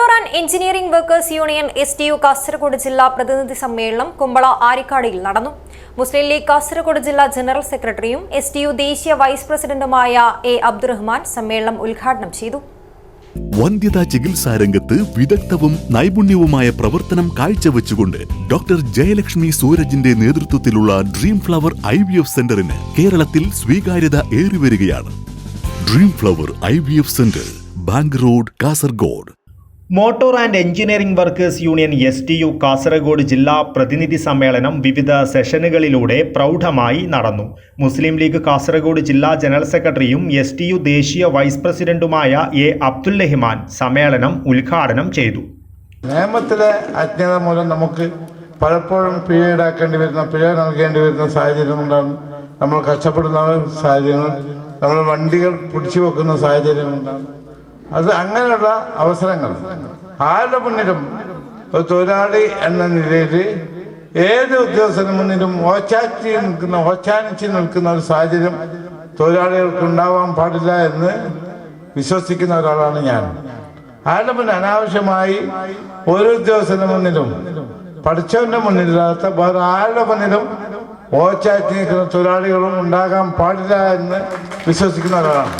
Motor and engineering workers union S T U Kasaragod ജില്ലാ പ്രതിനിധി സമ്മേളനം കുമ്പള ആരിക്കാടിയിൽ നടന്നു. മുസ്ലിം ലീഗ് കാസർഗോഡ് ജില്ലാ ജനറൽ സെക്രട്ടറിയും എസ് ടി യു ദേശീയ വൈസ് പ്രസിഡന്റുമായ എ അബ്ദുറഹ്മാൻ സമ്മേളനം ഉദ്ഘാടനം ചെയ്തു. വന്ധ്യതാ ചികിത്സാ രംഗത്ത് വിദഗ്ധവും നൈപുണ്യവുമായ പ്രവർത്തനം കാഴ്ചവെച്ചുകൊണ്ട് ഡോക്ടർ ജയലക്ഷ്മി സൂരജിന്റെ നേതൃത്വത്തിലുള്ള dream flower I V F സെന്ററിന് കേരളത്തിൽ സ്വീകാര്യത ഏറിവരികയാണ്. Dream flower I V F centre bank road Kasaragod. Motor and engineering workers union S T U Kasaragod ജില്ലാ പ്രതിനിധി സമ്മേളനം വിവിധ സെഷനുകളിലൂടെ പ്രൗഢമായി നടന്നു. മുസ്ലിം ലീഗ് കാസർഗോഡ് ജില്ലാ ജനറൽ സെക്രട്ടറിയും എസ് ടി യു ദേശീയ വൈസ് പ്രസിഡന്റുമായ എ അബ്ദുൽ റഹ്മാൻ സമ്മേളനം ഉദ്ഘാടനം ചെയ്തു. നിയമത്തിലെ അജ്ഞത മൂലം നമുക്ക് പലപ്പോഴും പിഴ ഈടാക്കേണ്ടി വരുന്ന പിഴ നൽകേണ്ടി വരുന്ന സാഹചര്യം കൊണ്ടാണ് നമ്മൾ കഷ്ടപ്പെടുന്ന സാഹചര്യങ്ങൾ നമ്മൾ വണ്ടികൾ പിടിച്ചു വെക്കുന്ന സാഹചര്യം കൊണ്ടാണ് അത് അങ്ങനെയുള്ള അവസരങ്ങൾ. ആരുടെ മുന്നിലും ഒരു തൊഴിലാളി എന്ന നിലയിൽ ഏത് ഉദ്യോഗസ്ഥന് മുന്നിലും ഓച്ചാറ്റി നിൽക്കുന്ന ഓച്ചാനിച്ച് നിൽക്കുന്ന ഒരു സാഹചര്യം തൊഴിലാളികൾക്ക് ഉണ്ടാവാൻ പാടില്ല എന്ന് വിശ്വസിക്കുന്ന ഒരാളാണ് ഞാൻ. ആരുടെ മുന്നിൽ അനാവശ്യമായി ഒരു ഉദ്യോഗസ്ഥന് മുന്നിലും പഠിച്ചവന്റെ മുന്നിലില്ലാത്ത വേറെ ആരുടെ മുന്നിലും ഓച്ചാറ്റി നിൽക്കുന്ന തൊഴിലാളികളും ഉണ്ടാകാൻ പാടില്ല എന്ന് വിശ്വസിക്കുന്ന ഒരാളാണ്.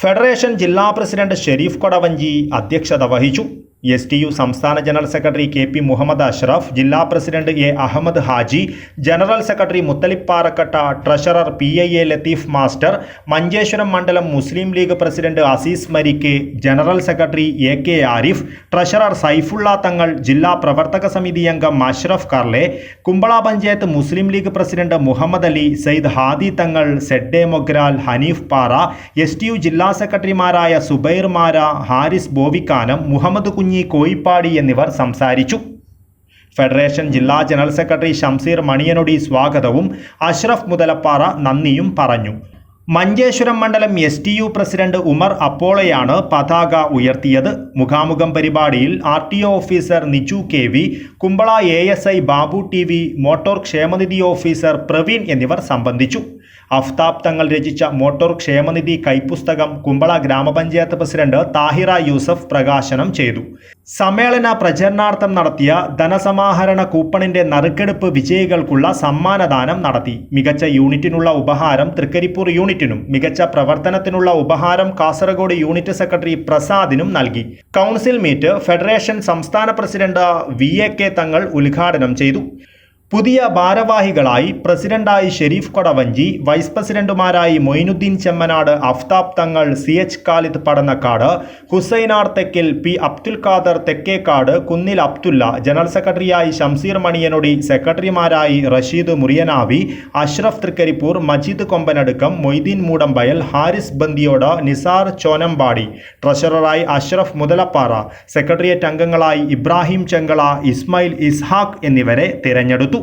ഫെഡറേഷൻ ജില്ലാ പ്രസിഡന്റ് ഷെരീഫ് കൊടവഞ്ചി അധ്യക്ഷത വഹിച്ചു. എസ് ടി യു സംസ്ഥാന general secretary K P Muhammad Ashraf ജില്ലാ president A Ahmed Haji general secretary Muthalipparakatta treasurer P I A Latheef master Manjeshwaram മണ്ഡലം Muslim League president Azeez Marikk general secretary A K Arif treasurer Saifulla Thangal ജില്ലാ പ്രവർത്തക സമിതി അംഗം Ashraf Karle Kumbla panchayat Muslim League president Muhammad Ali Sayyid Hadi Thangal Sedde Mogral Hanif പാറ S T U ജില്ലാ സെക്രട്ടറിമാരായ സുബൈർ മാര ഹാരിസ് ബോവിക്കാനം മുഹമ്മദ് കുഞ്ഞി കോയിപ്പാടി എന്നിവർ സംസാരിച്ചു. ഫെഡറേഷൻ ജില്ലാ ജനറൽ സെക്രട്ടറി ഷംസീർ മണിയനൊടി സ്വാഗതവും അഷ്റഫ് മുതലപ്പാറ നന്ദിയും പറഞ്ഞു. മഞ്ചേശ്വരം മണ്ഡലം S T U president Umar അപ്പോളയാണ് പതാക ഉയർത്തിയത്. മുഖാമുഖം പരിപാടിയിൽ R T O officer Niju K V Kumbla A S I Babu T V motor ക്ഷേമനിധി ഓഫീസർ പ്രവീൺ എന്നിവർ സംബന്ധിച്ചു. അഫ്താബ് തങ്ങൾ രചിച്ച മോട്ടോർ ക്ഷേമനിധി കൈപ്പുസ്തകം കുമ്പള ഗ്രാമപഞ്ചായത്ത് പ്രസിഡന്റ് താഹിറ യൂസഫ് പ്രകാശനം ചെയ്തു. സമ്മേളന പ്രചരണാർത്ഥം നടത്തിയ ധനസമാഹരണ കൂപ്പണിന്റെ നറുക്കെടുപ്പ് വിജയികൾക്കുള്ള സമ്മാനദാനം നടത്തി. മികച്ച യൂണിറ്റിനുള്ള ഉപഹാരം തൃക്കരിപ്പൂർ യൂണിറ്റിനും മികച്ച പ്രവർത്തനത്തിനുള്ള ഉപഹാരം കാസർഗോഡ് യൂണിറ്റ് സെക്രട്ടറി പ്രസാദിനും നൽകി. കൗൺസിൽ മീറ്റ് ഫെഡറേഷൻ സംസ്ഥാന president V A K Thangal ഉദ്ഘാടനം ചെയ്തു. പുതിയ ഭാരവാഹികളായി പ്രസിഡന്റായി Sharif Kodavanchi vice പ്രസിഡന്റുമാരായി Moinuddin Chemmanad Aftab Thangal C H Khalid Padannakkad Husainar Thekkil P Abdul Khader Thekkekkad Kunnil Abdulla general സെക്രട്ടറിയായി ഷംസീർ മണിയനൊടി സെക്രട്ടറിമാരായി റഷീദ് മുറിയനാവി അഷ്റഫ് തൃക്കരിപ്പൂർ മജീദ് കൊമ്പനടുക്കം മൊയ്തീൻ മൂടമ്പയൽ ഹാരിസ് ബന്ദിയോട് നിസാർ ചോനമ്പാടി ട്രഷററായി അഷ്റഫ് മുതലപ്പാറ സെക്രട്ടേറിയറ്റ് അംഗങ്ങളായി ഇബ്രാഹിം ചെങ്കള ഇസ്മായിൽ ഇസ്ഹാഖ് എന്നിവരെ തിരഞ്ഞെടുത്തു.